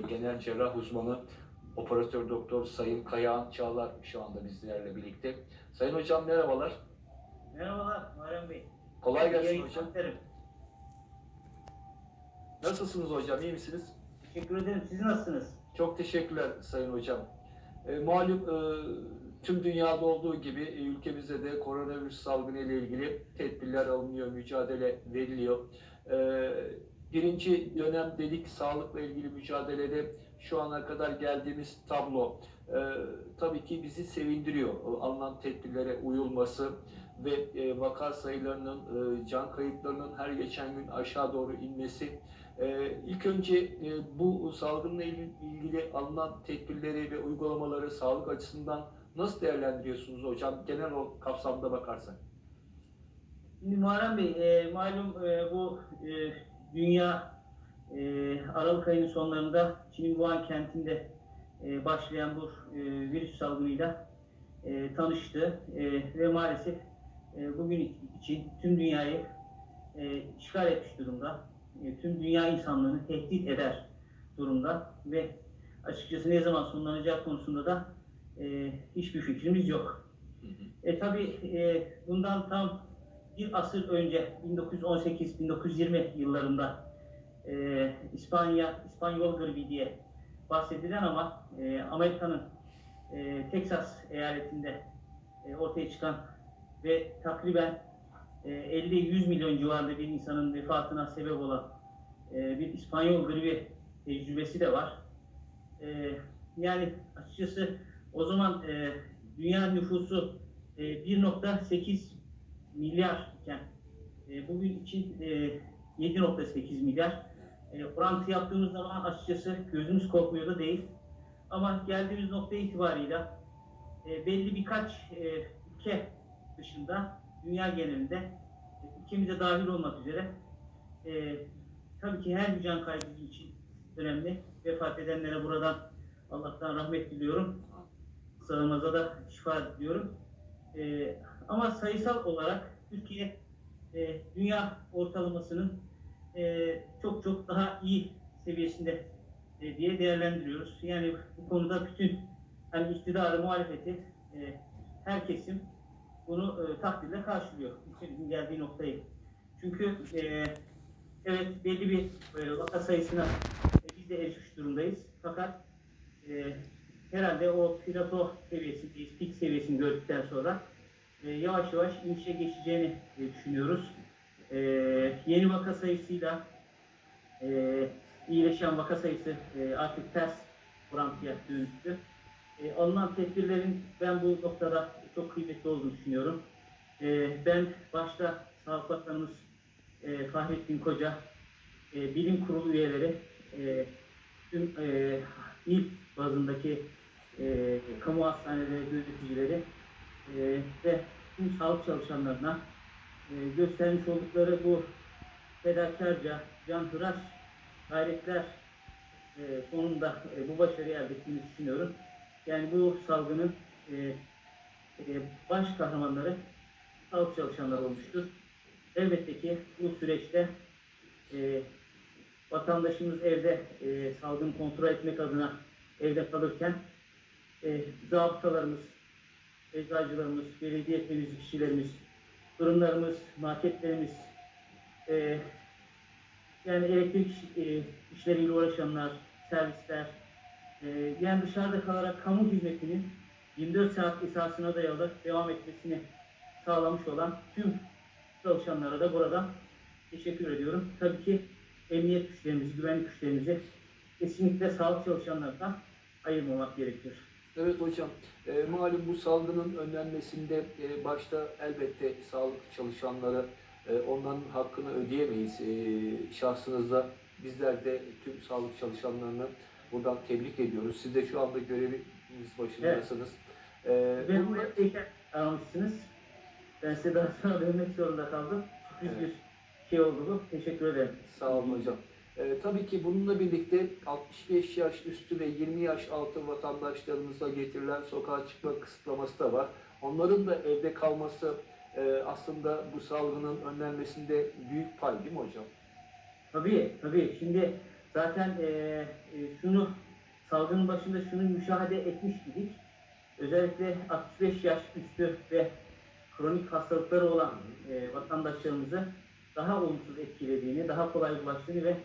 Genel cerrah uzmanı operatör doktor Sayın Kayağan Çağlar şu anda bizlerle birlikte. Sayın hocam merhabalar. Merhabalar Muharrem Bey. Kolay gelsin hocam. isterim. Nasılsınız hocam? iyi misiniz? Teşekkür ederim. Siz nasılsınız? Çok teşekkürler Sayın hocam. E, malum e, tüm dünyada olduğu gibi e, ülkemizde de koronavirüs salgını ile ilgili tedbirler alınıyor, mücadele veriliyor. E, birinci dönem dedik sağlıkla ilgili mücadelede şu ana kadar geldiğimiz tablo e, tabii ki bizi sevindiriyor. Alınan tedbirlere uyulması ve e, vaka sayılarının, e, can kayıplarının her geçen gün aşağı doğru inmesi ee, ilk önce e, bu salgınla il- ilgili alınan tedbirleri ve uygulamaları sağlık açısından nasıl değerlendiriyorsunuz hocam? Genel o kapsamda bakarsak. Muharrem Bey, e, malum e, bu e, dünya e, Aralık ayının sonlarında Çin'in Wuhan kentinde e, başlayan bu e, virüs salgınıyla e, tanıştı E, ve maalesef e, bugün için tüm dünyayı e, işgal etmiş durumda. E, tüm dünya insanlığını tehdit eder durumda ve açıkçası ne zaman sonlanacağı konusunda da e, hiçbir fikrimiz yok. E tabi e, bundan tam bir asır önce 1918-1920 yıllarında e, İspanya, İspanyol gribi diye bahsedilen ama e, Amerika'nın e, Texas eyaletinde e, ortaya çıkan ve takriben e, 50-100 milyon civarında bir insanın vefatına sebep olan e, bir İspanyol gribi tecrübesi de var. E, yani açıkçası o zaman e, dünya nüfusu e, 1.8 milyar iken e, bugün için e, 7.8 milyar. E, orantı yaptığımız zaman açıkçası gözümüz korkmuyor da değil. Ama geldiğimiz nokta itibarıyla e, belli birkaç e, ülke dışında dünya genelinde e, ülkemize dahil olmak üzere e, tabii ki her bir can kaybı için önemli. Vefat edenlere buradan Allah'tan rahmet diliyorum. Sağımıza da şifa diliyorum. E, ama sayısal olarak Türkiye e, dünya ortalamasının e, çok çok daha iyi seviyesinde e, diye değerlendiriyoruz. Yani bu konuda bütün hani iktidarı, muhalefeti e, her kesim bunu e, takdirle karşılıyor. Ülkemizin geldiği noktayı. Çünkü e, evet belli bir e, vaka sayısına e, biz de erişmiş durumdayız. Fakat e, herhalde o plato seviyesi, pik seviyesini gördükten sonra e, yavaş yavaş inişe geçeceğini e, düşünüyoruz. E, yeni vaka sayısıyla iyileşen vaka sayısı artık ters orantıya dönüştü. E, alınan tedbirlerin ben bu noktada çok kıymetli olduğunu düşünüyorum. Ben başta Sağlık Bakanımız Fahrettin Koca, bilim kurulu üyeleri, tüm e, il bazındaki kamu hastaneleri yöneticileri ve tüm sağlık çalışanlarına e, göstermiş oldukları bu fedakarca, canhıraş gayretler e, sonunda e, bu başarıyı elde ettiğini düşünüyorum. Yani bu salgının baş kahramanları sağlık çalışanları olmuştur. Elbette ki bu süreçte e, vatandaşımız evde e, salgını kontrol etmek adına evde kalırken e, zabıtalarımız, eczacılarımız, belediye temizlikçilerimiz, fırınlarımız, marketlerimiz, e, yani elektrik e, işleriyle uğraşanlar, servisler, e, yani dışarıda kalarak kamu hizmetinin 24 saat esasına dayalı devam etmesini sağlamış olan tüm çalışanlara da buradan teşekkür ediyorum. Tabii ki emniyet güçlerimizi, güvenlik güçlerimizi kesinlikle sağlık çalışanlarından ayırmamak gerekiyor. Evet hocam, e, malum bu salgının önlenmesinde e, başta elbette sağlık çalışanları e, onların hakkını ödeyemeyiz. E, şahsınızda bizler de tüm sağlık çalışanlarını buradan tebrik ediyoruz. Siz de şu anda göreviniz başındasınız. E, Ve bu evdeyken aramışsınız. Ben size daha sonra dönmek zorunda kaldım. Sürpriz Evet. bir şey oldu bu. Teşekkür ederim. Sağ olun hocam. Ee, tabii ki bununla birlikte 65 yaş üstü ve 20 yaş altı vatandaşlarımıza getirilen sokağa çıkma kısıtlaması da var. Onların da evde kalması e, aslında bu salgının önlenmesinde büyük pay değil mi hocam? Tabii, tabii. Şimdi Zaten e, e, şunu salgının başında şunu müşahede etmiş idik. Özellikle 65 yaş üstü ve kronik hastalıkları olan e, vatandaşlarımızı daha olumsuz etkilediğini, daha kolay bulaştığını ve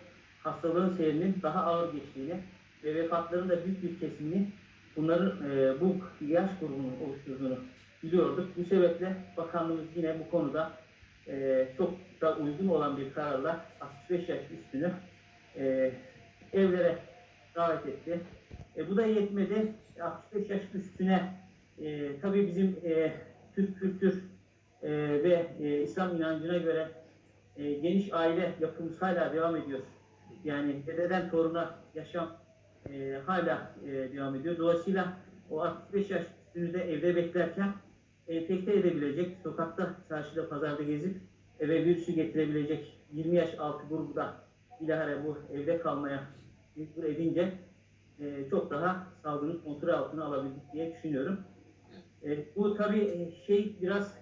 hastalığın seyrinin daha ağır geçtiğini ve vefatların da büyük bir kesimini bunların e, bu yaş grubunun oluşturduğunu biliyorduk. Bu sebeple bakanlığımız yine bu konuda e, çok da uygun olan bir kararla 65 yaş üstünü e, evlere davet etti. E, bu da yetmedi. 65 yaş üstüne e, tabii bizim e, Türk kültür e, ve e, İslam inancına göre e, geniş aile yapımız hala devam ediyor. Yani dededen toruna yaşam e, hala e, devam ediyor. Dolayısıyla o 65 yaş üstünüzde evde beklerken enfekte edebilecek, sokakta, çarşıda, pazarda gezip eve virüsü getirebilecek 20 yaş altı grubu da bilahare bu evde kalmaya mecbur edince e, çok daha salgının kontrol altına alabildik diye düşünüyorum. E, bu tabii e, şey biraz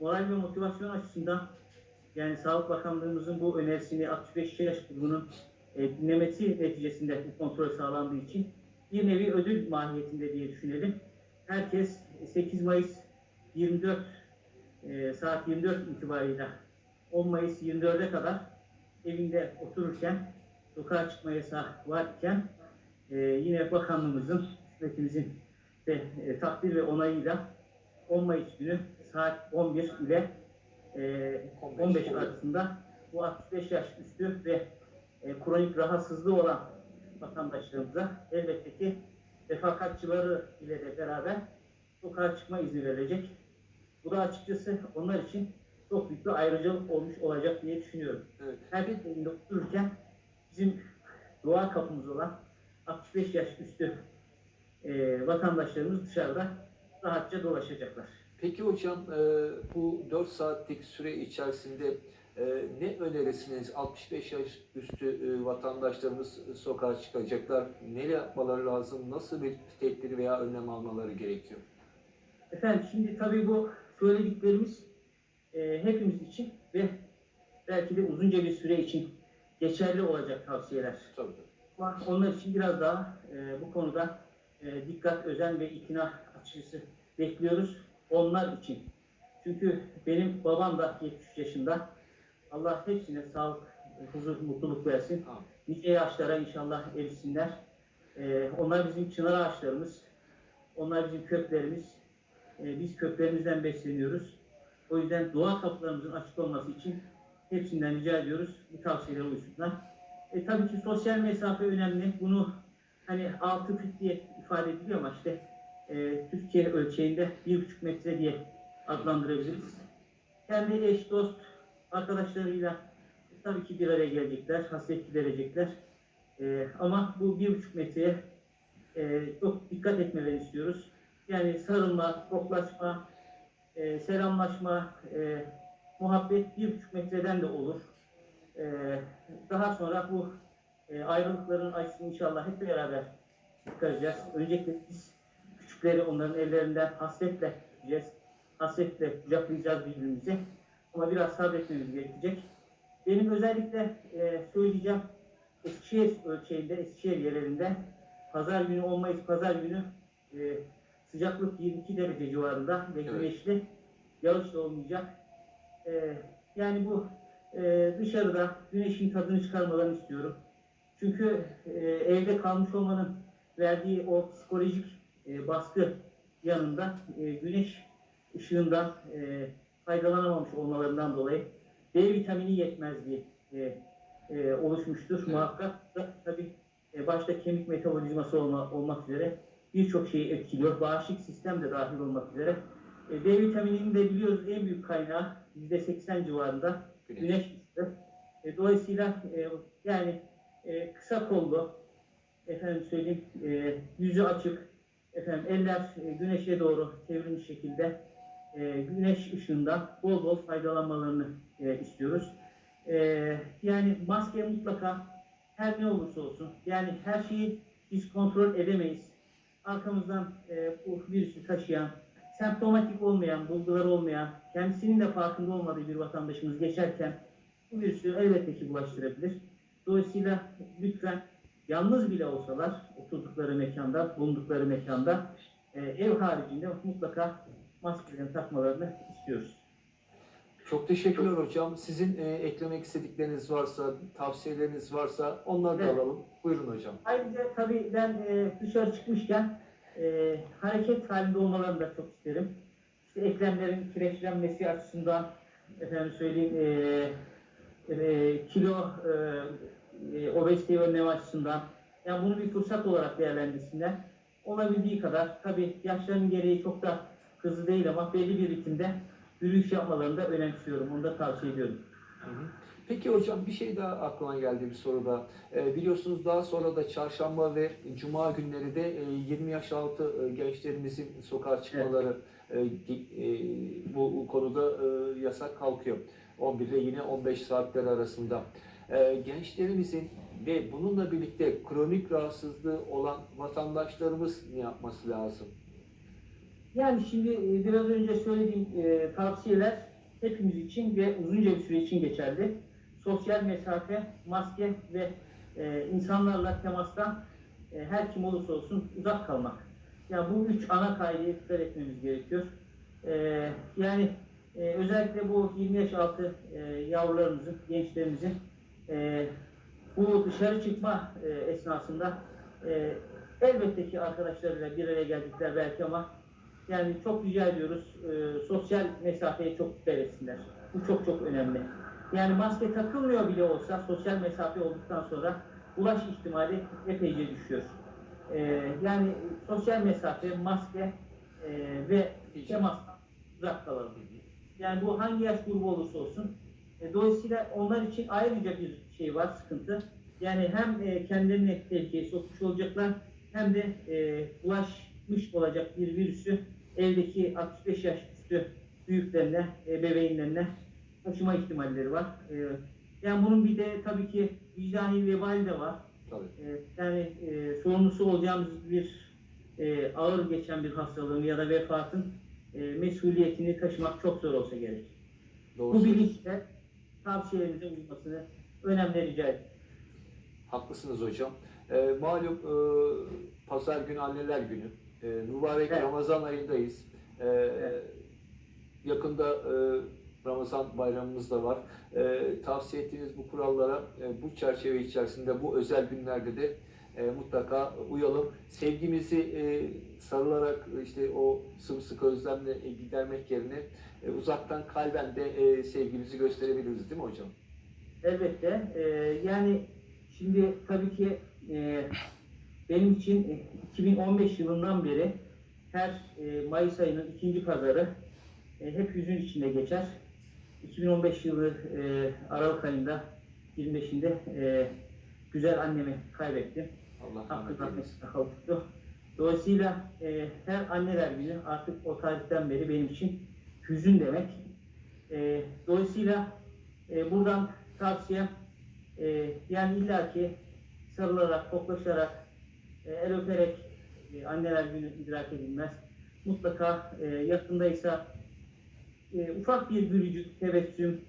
moral ve motivasyon açısından yani Sağlık Bakanlığımızın bu önerisini 65 yaş grubunun e, dinlemesi neticesinde bu kontrol sağlandığı için bir nevi ödül mahiyetinde diye düşünelim. Herkes 8 Mayıs 24 e, saat 24 itibariyle 10 Mayıs 24'e kadar evinde otururken sokağa çıkma yasağı varken e, yine bakanlığımızın, hükümetimizin de e, takdir ve onayıyla 10 Mayıs günü saat 11 ile e, 15 arasında bu 65 yaş üstü ve e, kronik rahatsızlığı olan vatandaşlarımıza elbette ki refakatçıları ile de beraber sokağa çıkma izni verilecek. Bu da açıkçası onlar için çok büyük bir ayrıcalık olmuş olacak diye düşünüyorum. Evet. Herkes evinde otururken bizim doğa kapımız olan 65 yaş üstü e, vatandaşlarımız dışarıda rahatça dolaşacaklar. Peki hocam e, bu 4 saatlik süre içerisinde e, ne önerirsiniz? 65 yaş üstü e, vatandaşlarımız sokağa çıkacaklar. Ne yapmaları lazım? Nasıl bir tedbir veya önlem almaları gerekiyor? Efendim şimdi tabii bu söylediklerimiz e, hepimiz için ve belki de uzunca bir süre için geçerli olacak tavsiyeler. Tabii. Ama onlar için biraz daha e, bu konuda e, dikkat, özen ve ikna açıkçası bekliyoruz. Onlar için. Çünkü benim babam da 73 yaşında. Allah hepsine sağlık, huzur, mutluluk versin. Amin. Nice yaşlara inşallah erişsinler. E, onlar bizim çınar ağaçlarımız. Onlar bizim köklerimiz. E, biz köklerimizden besleniyoruz. O yüzden doğa kapılarımızın açık olması için hepsinden rica ediyoruz. Bu tavsiyeleri uysunlar. E, tabii ki sosyal mesafe önemli. Bunu hani 6 fit diye ifade ediliyor ama işte e, Türkiye ölçeğinde 1,5 metre diye adlandırabiliriz. Kendi eş, dost, arkadaşlarıyla tabii ki bir araya gelecekler, hasret giderecekler. E, ama bu 1,5 metreye e, çok dikkat etmelerini istiyoruz. Yani sarılma, koklaşma, e, selamlaşma, e, muhabbet 1,5 metreden de olur. E, daha sonra bu e, ayrılıkların acısını inşallah hep beraber çıkaracağız. Öncelikle biz küçükleri onların ellerinden hasretle tutacağız. Hasretle kucaklayacağız birbirimizi. Ama biraz sabretmemiz gerekecek. Benim özellikle e, söyleyeceğim Eskişehir ölçeğinde, Eskişehir yerelinde pazar günü 10 Mayıs pazar günü e, sıcaklık 22 derece civarında ve Evet. güneşli yağış da olmayacak. E, yani bu e, dışarıda güneşin tadını çıkarmalarını istiyorum. Çünkü e, evde kalmış olmanın verdiği o psikolojik e, baskı yanında e, güneş ışığından e, faydalanamamış olmalarından dolayı D vitamini yetmezliği e, e, oluşmuştur Evet. muhakkak. Da, tabii e, başta kemik metabolizması olma, olmak üzere birçok şeyi etkiliyor. Bağışıklık sistem de dahil olmak üzere. E, D vitamininin de biliyoruz en büyük kaynağı %80 civarında Güneş. güneş. E, dolayısıyla e, yani e, kısa kollu, efendim söyleyeyim, e, yüzü açık, efendim eller e, güneşe doğru çevrilmiş şekilde e, güneş ışığından bol bol faydalanmalarını e, istiyoruz. E, yani maske mutlaka her ne olursa olsun, yani her şeyi biz kontrol edemeyiz. Arkamızdan bu virüsü taşıyan, semptomatik olmayan, bulguları olmayan, kendisinin de farkında olmadığı bir vatandaşımız geçerken bu virüsü elbette ki bulaştırabilir. Dolayısıyla lütfen yalnız bile olsalar oturdukları mekanda, bulundukları mekanda ev haricinde mutlaka maskelerini takmalarını istiyoruz. Çok teşekkürler hocam. Sizin e, eklemek istedikleriniz varsa, tavsiyeleriniz varsa onları da Evet. alalım. Buyurun hocam. Ayrıca tabii ben e, dışarı çıkmışken e, hareket halinde olmalarını da çok isterim. İşte eklemlerin kireçlenmesi açısından efendim söyleyeyim e, e, kilo e, e, obeziteyi önleme açısından yani bunu bir fırsat olarak değerlendirsinler. Olabildiği kadar tabii yaşlarının gereği çok da hızlı değil ama belli bir ritimde yürüyüş yapmalarını da önemsiyorum. Onu da tavsiye ediyorum. Hı hı. Peki hocam bir şey daha aklıma geldi bir soruda. E, biliyorsunuz daha sonra da çarşamba ve cuma günleri de e, 20 yaş altı e, gençlerimizin sokağa çıkmaları e, gi- e, bu konuda e, yasak kalkıyor. 11 ile yine 15 saatler arasında. E, gençlerimizin ve bununla birlikte kronik rahatsızlığı olan vatandaşlarımız ne yapması lazım? Yani şimdi e, biraz önce söylediğim e, tavsiyeler hepimiz için ve uzunca bir süre için geçerli. Sosyal mesafe, maske ve e, insanlarla temastan e, her kim olursa olsun uzak kalmak. Yani bu üç ana kaideyi dikkat etmemiz gerekiyor. E, yani e, özellikle bu 20 yaş altı e, yavrularımızın, gençlerimizin e, bu dışarı çıkma e, esnasında e, elbette ki arkadaşlarıyla bir araya geldikler belki ama yani çok rica ediyoruz e, sosyal mesafeye çok dikkat etsinler. Bu çok çok önemli. Yani maske takılmıyor bile olsa sosyal mesafe olduktan sonra bulaş ihtimali epeyce düşüyor. E, yani sosyal mesafe, maske e, ve temastan uzak kalalım. Yani bu hangi yaş grubu olursa olsun. E, dolayısıyla onlar için ayrıca bir şey var, sıkıntı. Yani hem e, kendilerini tehlikeye sokmuş olacaklar hem de e, bulaşmış olacak bir virüsü evdeki 65 yaş üstü büyüklerine, e, bebeğinlerine taşıma ihtimalleri var. E, yani bunun bir de tabii ki vicdani vebali de var. Tabii. E, yani e, sorumlusu olacağımız bir e, ağır geçen bir hastalığın ya da vefatın e, mesuliyetini taşımak çok zor olsa gerek. Doğru Bu bilinçle tavsiyelerimize uymasını önemli rica ederim. Haklısınız hocam. Ee, malum e, pazar günü anneler günü. E, mübarek Evet. Ramazan ayındayız. E, Evet. Yakında e, Ramazan bayramımız da var. E, tavsiye ettiğiniz bu kurallara e, bu çerçeve içerisinde bu özel günlerde de e, mutlaka uyalım. Sevgimizi e, sarılarak işte o sımsıkı özlemle e, gidermek yerine e, uzaktan kalben de e, sevgimizi gösterebiliriz değil mi hocam? Elbette. e, yani şimdi tabii ki e, benim için e, 2015 yılından beri her e, Mayıs ayının ikinci pazarı e, hep yüzün içinde geçer. 2015 yılı e, Aralık ayında 25'inde e, güzel annemi kaybettim. Allah rahmet eylesin. Dolayısıyla e, her anneler günü artık o tarihten beri benim için hüzün demek. E, dolayısıyla e, buradan tavsiyem e, yani illaki sarılarak, koklaşarak, e, el öperek e, anneler günü idrak edilmez. Mutlaka e, yakındaysa e, ufak bir gülücük, tebessüm,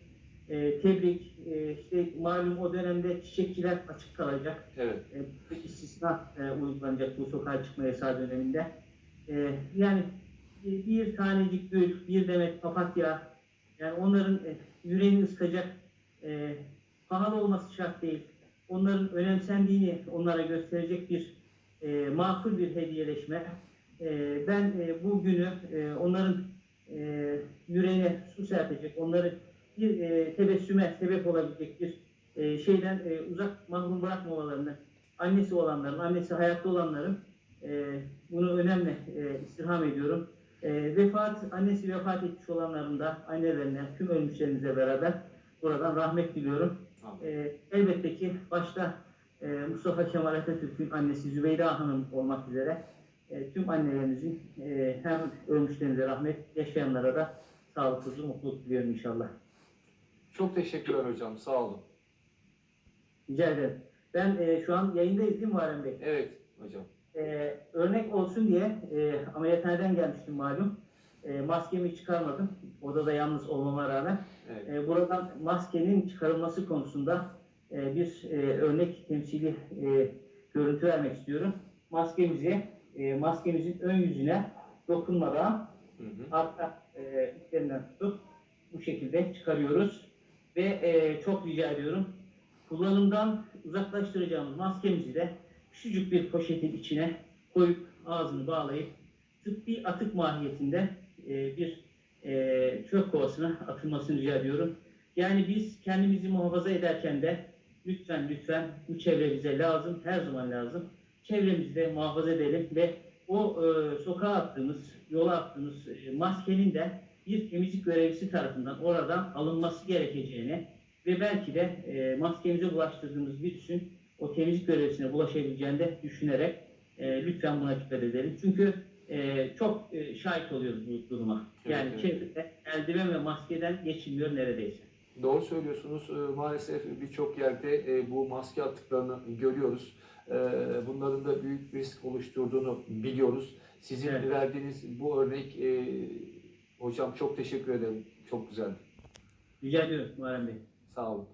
e, tebrik, e, işte malum o dönemde çiçekçiler açık kalacak Evet. e, bir istisna e, uygulanacak bu sokağa çıkma yasağı döneminde. E, yani e, bir tanecik gül, bir demet papatya, yani onların e, yüreğini ısıtacak, e, pahalı olması şart değil. Onların önemsendiğini onlara gösterecek bir e, makul bir hediyeleşme. E, ben e, bu günü e, onların e, yüreğine su serpecek, onları bir e, tebessüme sebep olabilecek bir e, şeyden e, uzak mahrum bırakmamalarını, annesi olanların, annesi hayatta olanların e, bunu önemli e, istirham ediyorum. E, vefat, annesi vefat etmiş olanların da annelerine, tüm ölmüşlerimizle beraber buradan rahmet diliyorum. E, elbette ki başta e, Mustafa Kemal Atatürk'ün annesi Zübeyde Hanım olmak üzere e, tüm annelerimizin e, hem ölmüşlerimize rahmet, yaşayanlara da sağlık, huzur, mutluluk diliyorum inşallah. Çok teşekkürler hocam. Sağ olun. Rica ederim. Ben e, şu an yayındayız değil mi Muharrem Bey? Evet hocam. E, örnek olsun diye e, ameliyathaneden gelmiştim malum. E, maskemi çıkarmadım. Odada yalnız olmama rağmen. Evet. E, buradan maskenin çıkarılması konusunda e, bir e, örnek temsili e, görüntü vermek istiyorum. Maskemizi, e, maskemizin ön yüzüne dokunmadan Hı hı. arka e, iplerinden tutup bu şekilde çıkarıyoruz. Ve e, çok rica ediyorum kullanımdan uzaklaştıracağımız maskemizi de küçücük bir poşetin içine koyup ağzını bağlayıp tıbbi atık mahiyetinde e, bir e, çöp kovasına atılmasını rica ediyorum. Yani biz kendimizi muhafaza ederken de lütfen lütfen bu çevre bize lazım, her zaman lazım. Çevremizi de muhafaza edelim ve o e, sokağa attığımız, yola attığımız e, maskenin de bir temizlik görevlisi tarafından oradan alınması gerekeceğini ve belki de e, maskemize bulaştırdığımız virüsün o temizlik görevlisine bulaşabileceğini de düşünerek e, lütfen buna dikkat edelim. Çünkü e, çok e, şahit oluyoruz bu duruma. Yani Evet, çevrede eldiven ve maskeden geçilmiyor neredeyse. Doğru söylüyorsunuz. Ee, Maalesef birçok yerde e, bu maske atıklarını görüyoruz. Ee, Bunların da büyük risk oluşturduğunu biliyoruz. Sizin Evet. verdiğiniz bu örnek e, hocam çok teşekkür ederim. Çok güzeldi. Rica ediyorum Muharrem Bey. Sağ olun.